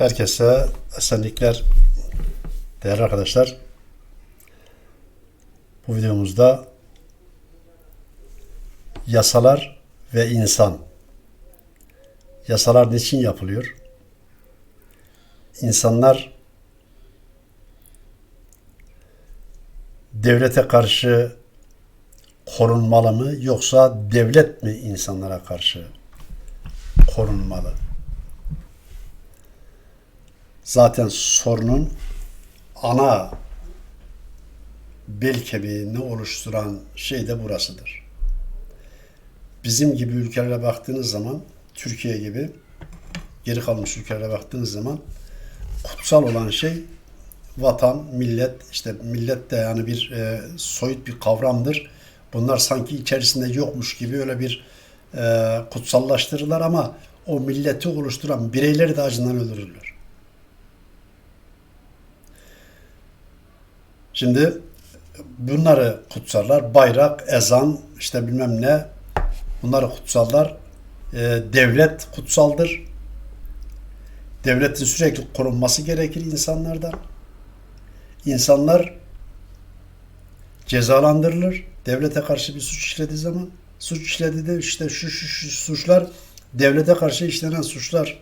Herkese esenlikler değerli arkadaşlar. Bu videomuzda yasalar ve insan. Yasalar niçin yapılıyor? İnsanlar devlete karşı korunmalı mı yoksa devlet mi insanlara karşı korunmalı? Zaten sorunun ana bel kemiğini oluşturan şey de burasıdır. Bizim gibi ülkelere baktığınız zaman, Türkiye gibi geri kalmış ülkelere baktığınız zaman kutsal olan şey vatan, millet, işte millet de yani bir e, soyut bir kavramdır. Bunlar sanki içerisinde yokmuş gibi öyle bir e, kutsallaştırırlar ama o milleti oluşturan bireyleri de acından öldürürler. Şimdi bunları kutsarlar. Bayrak, ezan, işte bilmem ne bunları kutsallar. E, devlet kutsaldır. Devletin sürekli korunması gerekir insanlardan. İnsanlar cezalandırılır. Devlete karşı bir suç işlediği zaman suç işlediği de işte şu, şu, şu suçlar devlete karşı işlenen suçlar.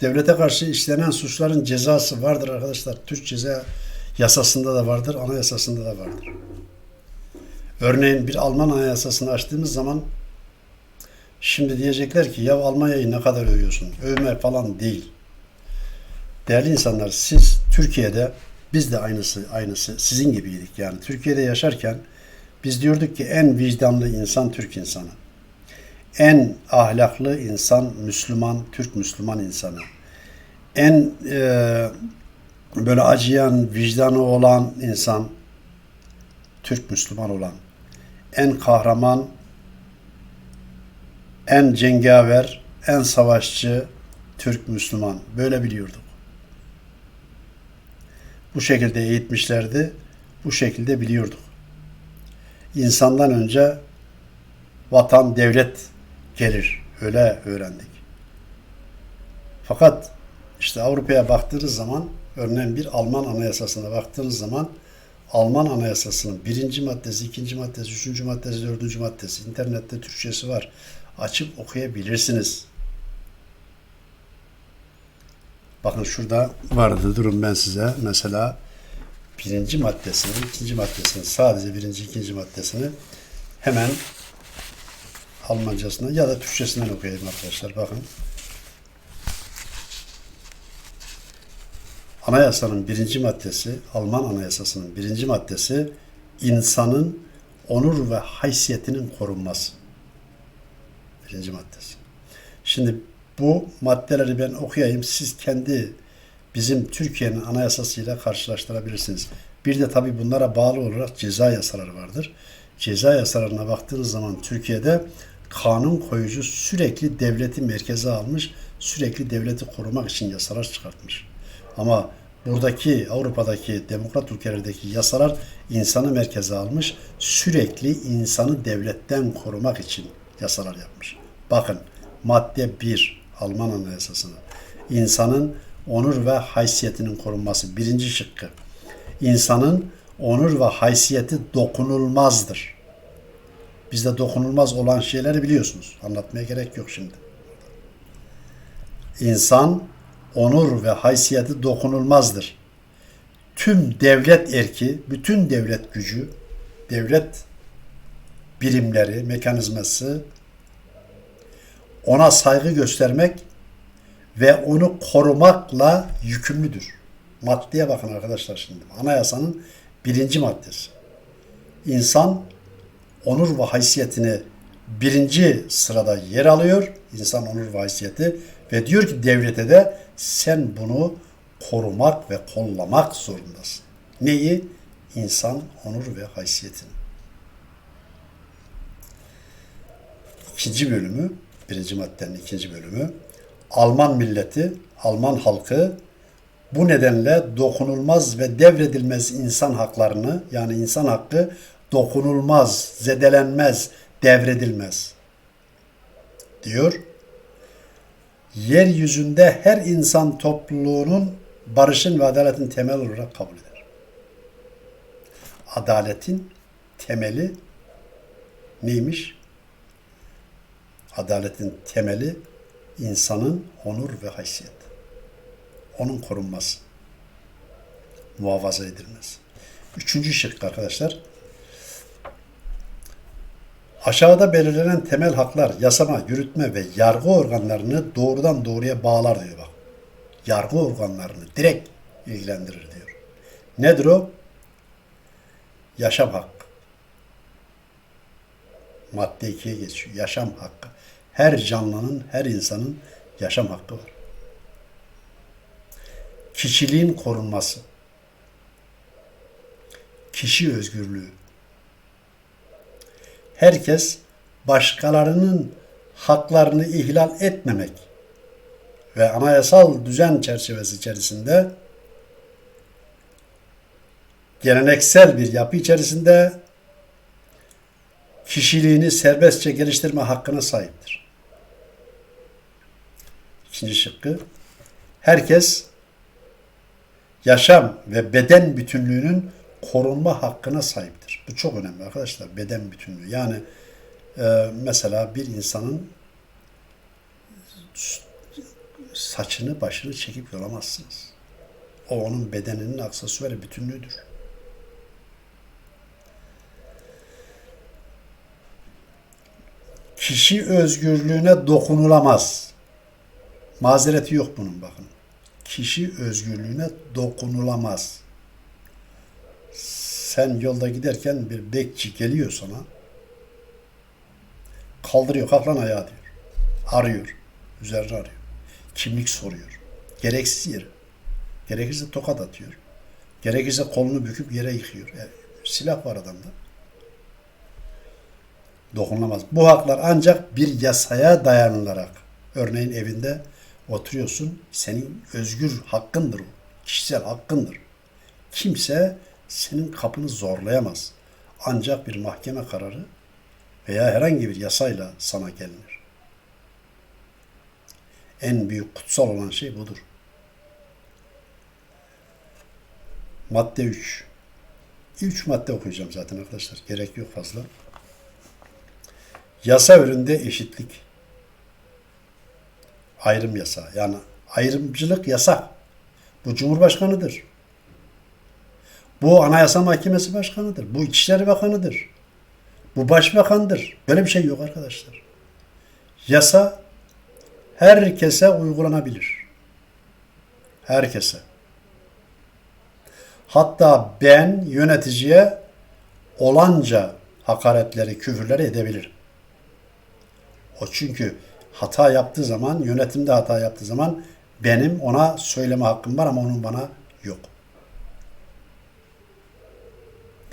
Devlete karşı işlenen suçların cezası vardır arkadaşlar. Türk ceza yasasında da vardır, anayasasında da vardır. Örneğin bir Alman anayasasını açtığımız zaman şimdi diyecekler ki ya Almanya'yı ne kadar övüyorsun? Övme falan değil. Değerli insanlar siz Türkiye'de biz de aynısı aynısı sizin gibiydik. Yani Türkiye'de yaşarken biz diyorduk ki en vicdanlı insan Türk insanı. En ahlaklı insan Müslüman, Türk Müslüman insanı. En e, böyle acıyan, vicdanı olan insan, Türk Müslüman olan, en kahraman, en cengaver, en savaşçı Türk Müslüman. Böyle biliyorduk. Bu şekilde eğitmişlerdi. Bu şekilde biliyorduk. İnsandan önce vatan, devlet gelir. Öyle öğrendik. Fakat işte Avrupa'ya baktığınız zaman Örneğin bir Alman anayasasına baktığınız zaman Alman anayasasının birinci maddesi, ikinci maddesi, üçüncü maddesi, dördüncü maddesi, internette Türkçesi var. Açıp okuyabilirsiniz. Bakın şurada vardı durum ben size. Mesela birinci maddesini, ikinci maddesini, sadece birinci, ikinci maddesini hemen Almancasına ya da Türkçesinden okuyayım arkadaşlar. Bakın. Anayasanın birinci maddesi, Alman anayasasının birinci maddesi insanın onur ve haysiyetinin korunması. Birinci maddesi. Şimdi bu maddeleri ben okuyayım. Siz kendi bizim Türkiye'nin anayasasıyla karşılaştırabilirsiniz. Bir de tabii bunlara bağlı olarak ceza yasaları vardır. Ceza yasalarına baktığınız zaman Türkiye'de kanun koyucu sürekli devleti merkeze almış, sürekli devleti korumak için yasalar çıkartmış. Ama buradaki Avrupa'daki demokrat ülkelerdeki yasalar insanı merkeze almış. Sürekli insanı devletten korumak için yasalar yapmış. Bakın madde 1 Alman Anayasası'nın insanın onur ve haysiyetinin korunması birinci şıkkı. İnsanın onur ve haysiyeti dokunulmazdır. Bizde dokunulmaz olan şeyleri biliyorsunuz. Anlatmaya gerek yok şimdi. İnsan onur ve haysiyeti dokunulmazdır. Tüm devlet erki, bütün devlet gücü, devlet birimleri, mekanizması ona saygı göstermek ve onu korumakla yükümlüdür. Maddeye bakın arkadaşlar şimdi. Anayasanın birinci maddesi. İnsan onur ve haysiyetini birinci sırada yer alıyor. İnsan onur ve haysiyeti ve diyor ki devlete de sen bunu korumak ve kollamak zorundasın. Neyi? İnsan onur ve haysiyetini. İkinci bölümü, birinci maddenin ikinci bölümü, Alman milleti, Alman halkı bu nedenle dokunulmaz ve devredilmez insan haklarını yani insan hakkı dokunulmaz, zedelenmez, devredilmez diyor yeryüzünde her insan topluluğunun barışın ve adaletin temel olarak kabul eder. Adaletin temeli neymiş? Adaletin temeli insanın onur ve haysiyet. Onun korunması. Muhafaza edilmesi. Üçüncü şık arkadaşlar. Aşağıda belirlenen temel haklar yasama, yürütme ve yargı organlarını doğrudan doğruya bağlar diyor bak. Yargı organlarını direkt ilgilendirir diyor. Nedir o? Yaşam hakkı. Madde 2'ye geçiyor. Yaşam hakkı. Her canlının, her insanın yaşam hakkı var. Kişiliğin korunması. Kişi özgürlüğü herkes başkalarının haklarını ihlal etmemek ve anayasal düzen çerçevesi içerisinde geleneksel bir yapı içerisinde kişiliğini serbestçe geliştirme hakkına sahiptir. İkinci şıkkı herkes yaşam ve beden bütünlüğünün korunma hakkına sahiptir. Bu çok önemli arkadaşlar. Beden bütünlüğü. Yani e, mesela bir insanın saçını başını çekip yolamazsınız. O onun bedeninin aksesuarı bütünlüğüdür. Kişi özgürlüğüne dokunulamaz. Mazereti yok bunun bakın. Kişi özgürlüğüne dokunulamaz sen yolda giderken bir bekçi geliyor sana. Kaldırıyor kalk lan ayağa diyor. Arıyor. Üzerine arıyor. Kimlik soruyor. Gereksiz yere. Gerekirse tokat atıyor. Gerekirse kolunu büküp yere yıkıyor. Yani silah var adamda. Dokunulamaz. Bu haklar ancak bir yasaya dayanılarak. Örneğin evinde oturuyorsun. Senin özgür hakkındır o. Kişisel hakkındır. Kimse senin kapını zorlayamaz. Ancak bir mahkeme kararı veya herhangi bir yasayla sana gelinir. En büyük kutsal olan şey budur. Madde 3. Üç madde okuyacağım zaten arkadaşlar. Gerek yok fazla. Yasa önünde eşitlik. Ayrım yasa. Yani ayrımcılık yasak. Bu Cumhurbaşkanıdır. Bu Anayasa Mahkemesi Başkanı'dır. Bu İçişleri Bakanı'dır. Bu Başbakan'dır. Böyle bir şey yok arkadaşlar. Yasa herkese uygulanabilir. Herkese. Hatta ben yöneticiye olanca hakaretleri, küfürleri edebilirim. O çünkü hata yaptığı zaman, yönetimde hata yaptığı zaman benim ona söyleme hakkım var ama onun bana yok.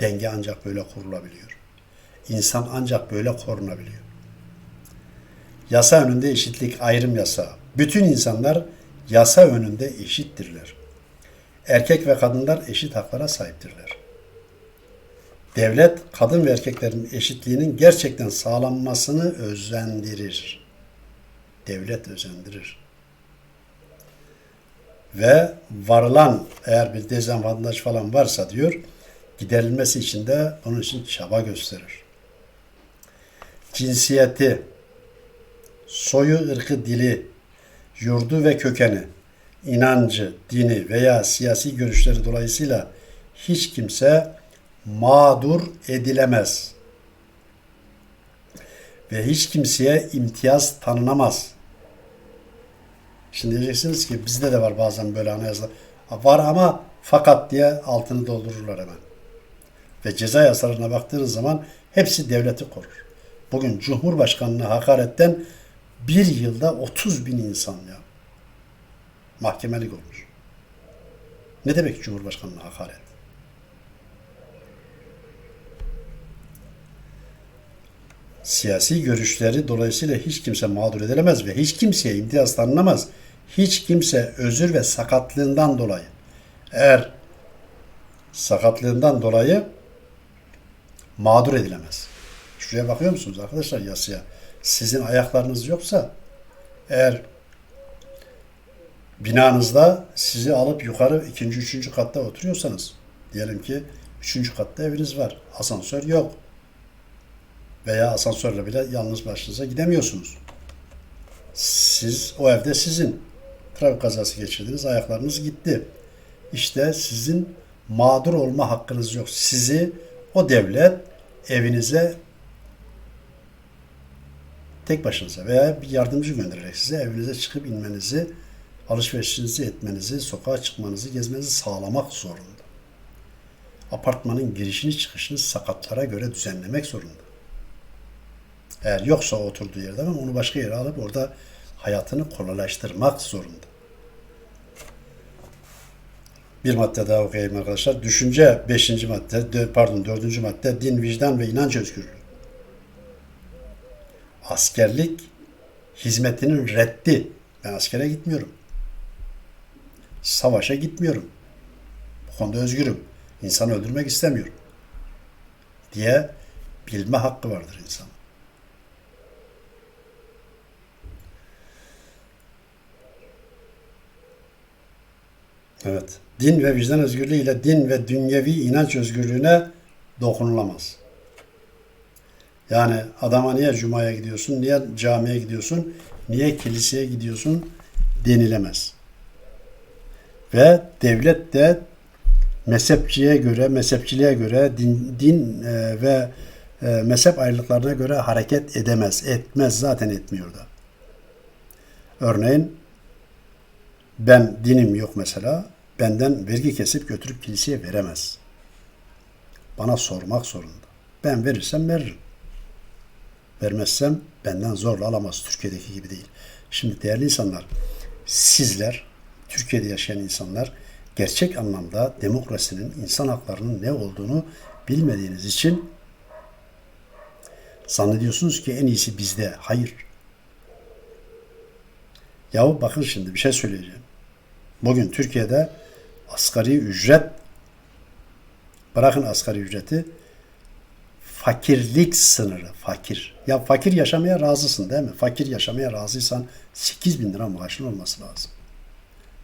Denge ancak böyle kurulabiliyor. İnsan ancak böyle korunabiliyor. Yasa önünde eşitlik ayrım yasa. Bütün insanlar yasa önünde eşittirler. Erkek ve kadınlar eşit haklara sahiptirler. Devlet kadın ve erkeklerin eşitliğinin gerçekten sağlanmasını özendirir. Devlet özendirir. Ve varılan eğer bir dezavantaj falan varsa diyor, giderilmesi için de bunun için çaba gösterir. Cinsiyeti, soyu, ırkı, dili, yurdu ve kökeni, inancı, dini veya siyasi görüşleri dolayısıyla hiç kimse mağdur edilemez. Ve hiç kimseye imtiyaz tanınamaz. Şimdi diyeceksiniz ki bizde de var bazen böyle anayasa. Var ama fakat diye altını doldururlar hemen ve ceza yasalarına baktığınız zaman hepsi devleti korur. Bugün Cumhurbaşkanı'na hakaretten bir yılda 30 bin insan ya mahkemelik olmuş. Ne demek Cumhurbaşkanı'na hakaret? Siyasi görüşleri dolayısıyla hiç kimse mağdur edilemez ve hiç kimseye imtiyaz tanınamaz. Hiç kimse özür ve sakatlığından dolayı eğer sakatlığından dolayı mağdur edilemez. Şuraya bakıyor musunuz arkadaşlar yasaya? Sizin ayaklarınız yoksa eğer binanızda sizi alıp yukarı ikinci, üçüncü katta oturuyorsanız diyelim ki üçüncü katta eviniz var. Asansör yok. Veya asansörle bile yalnız başınıza gidemiyorsunuz. Siz o evde sizin. Trafik kazası geçirdiniz, ayaklarınız gitti. İşte sizin mağdur olma hakkınız yok. Sizi o devlet evinize tek başınıza veya bir yardımcı göndererek size evinize çıkıp inmenizi, alışverişinizi etmenizi, sokağa çıkmanızı, gezmenizi sağlamak zorunda. Apartmanın girişini çıkışını sakatlara göre düzenlemek zorunda. Eğer yoksa oturduğu yerde onu başka yere alıp orada hayatını kolaylaştırmak zorunda. Bir madde daha okuyayım arkadaşlar. Düşünce beşinci madde, pardon dördüncü madde din, vicdan ve inanç özgürlüğü. Askerlik hizmetinin reddi. Ben askere gitmiyorum. Savaşa gitmiyorum. Bu konuda özgürüm. İnsanı öldürmek istemiyorum. Diye bilme hakkı vardır insan. Evet. Din ve vicdan özgürlüğü ile din ve dünyevi inanç özgürlüğüne dokunulamaz. Yani adama niye cumaya gidiyorsun, niye camiye gidiyorsun, niye kiliseye gidiyorsun denilemez. Ve devlet de mezhepçiye göre, mezhepçiliğe göre, din, din e, ve e, mezhep ayrılıklarına göre hareket edemez. Etmez zaten etmiyor da. Örneğin ben dinim yok mesela. Benden vergi kesip götürüp kiliseye veremez. Bana sormak zorunda. Ben verirsem veririm. Vermezsem benden zorla alamaz. Türkiye'deki gibi değil. Şimdi değerli insanlar, sizler, Türkiye'de yaşayan insanlar gerçek anlamda demokrasinin, insan haklarının ne olduğunu bilmediğiniz için zannediyorsunuz ki en iyisi bizde. Hayır. Yahu bakın şimdi bir şey söyleyeceğim. Bugün Türkiye'de asgari ücret bırakın asgari ücreti fakirlik sınırı fakir. Ya fakir yaşamaya razısın değil mi? Fakir yaşamaya razıysan 8 bin lira maaşın olması lazım.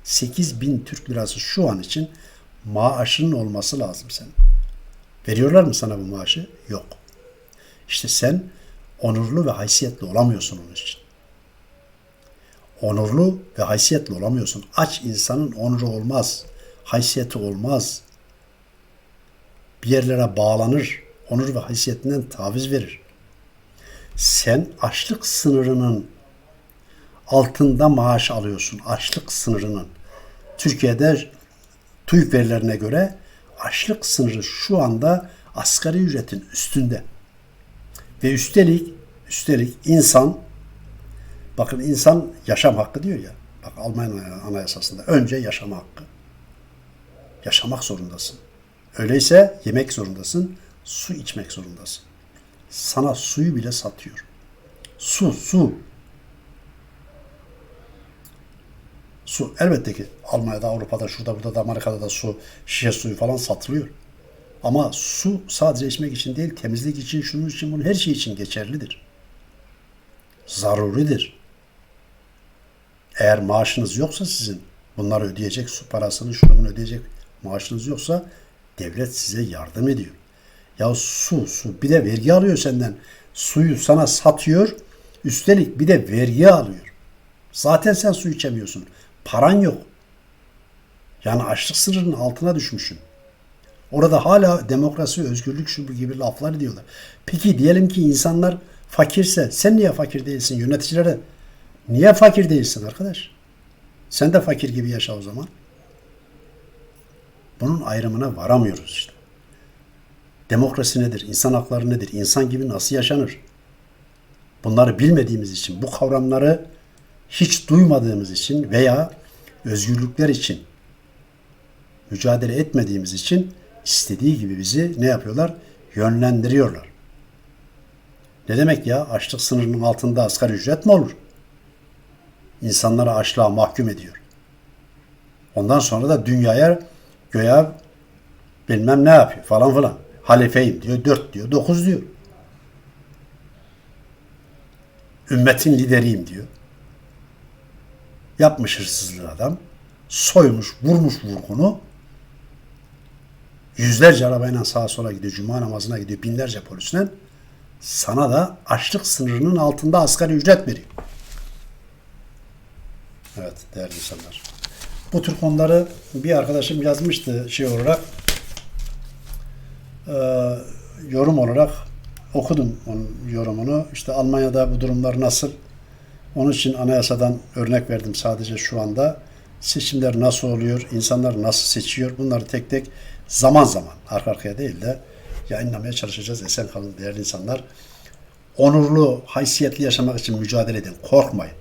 8 bin Türk lirası şu an için maaşının olması lazım senin. Veriyorlar mı sana bu maaşı? Yok. İşte sen onurlu ve haysiyetli olamıyorsun onun için onurlu ve haysiyetli olamıyorsun. Aç insanın onuru olmaz, haysiyeti olmaz. Bir yerlere bağlanır, onur ve haysiyetinden taviz verir. Sen açlık sınırının altında maaş alıyorsun. Açlık sınırının. Türkiye'de TÜİK verilerine göre açlık sınırı şu anda asgari ücretin üstünde. Ve üstelik üstelik insan Bakın insan yaşam hakkı diyor ya. Bak Almanya Anayasası'nda önce yaşam hakkı. Yaşamak zorundasın. Öyleyse yemek zorundasın, su içmek zorundasın. Sana suyu bile satıyor. Su, su. Su. Elbette ki Almanya'da, Avrupa'da, şurada, burada da, Amerika'da da su, şişe suyu falan satılıyor. Ama su sadece içmek için değil, temizlik için, şunun için, bunun her şey için geçerlidir. Zaruridir. Eğer maaşınız yoksa sizin bunları ödeyecek, su parasını şunu bunu ödeyecek maaşınız yoksa devlet size yardım ediyor. Ya su, su bir de vergi alıyor senden. Suyu sana satıyor. Üstelik bir de vergi alıyor. Zaten sen su içemiyorsun. Paran yok. Yani açlık sınırının altına düşmüşsün. Orada hala demokrasi, özgürlük şu gibi laflar diyorlar. Peki diyelim ki insanlar fakirse sen niye fakir değilsin? Yöneticilere Niye fakir değilsin arkadaş? Sen de fakir gibi yaşa o zaman. Bunun ayrımına varamıyoruz işte. Demokrasi nedir? İnsan hakları nedir? İnsan gibi nasıl yaşanır? Bunları bilmediğimiz için, bu kavramları hiç duymadığımız için veya özgürlükler için mücadele etmediğimiz için istediği gibi bizi ne yapıyorlar? Yönlendiriyorlar. Ne demek ya? Açlık sınırının altında asgari ücret mi olur? insanları açlığa mahkum ediyor. Ondan sonra da dünyaya göya bilmem ne yapıyor falan filan. Halifeyim diyor, dört diyor, dokuz diyor. Ümmetin lideriyim diyor. Yapmış hırsızlığı adam. soymuş, vurmuş vurgunu. Yüzlerce arabayla sağa sola gidiyor, cuma namazına gidiyor, binlerce polisle. Sana da açlık sınırının altında asgari ücret veriyor. Evet değerli insanlar. Bu tür konuları bir arkadaşım yazmıştı şey olarak. Ee, yorum olarak okudum onun yorumunu. İşte Almanya'da bu durumlar nasıl? Onun için anayasadan örnek verdim sadece şu anda. Seçimler nasıl oluyor? İnsanlar nasıl seçiyor? Bunları tek tek zaman zaman arka arkaya değil de yayınlamaya çalışacağız. Esen kalın değerli insanlar. Onurlu, haysiyetli yaşamak için mücadele edin. Korkmayın.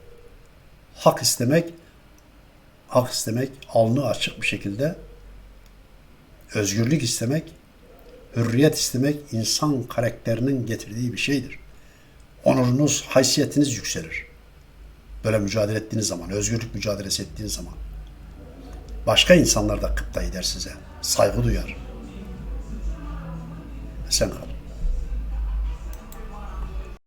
Hak istemek, hak istemek alnı açık bir şekilde özgürlük istemek, hürriyet istemek insan karakterinin getirdiği bir şeydir. Onurunuz, haysiyetiniz yükselir. Böyle mücadele ettiğiniz zaman, özgürlük mücadelesi ettiğiniz zaman. Başka insanlar da kıpta eder size. Saygı duyar. Sen kalın.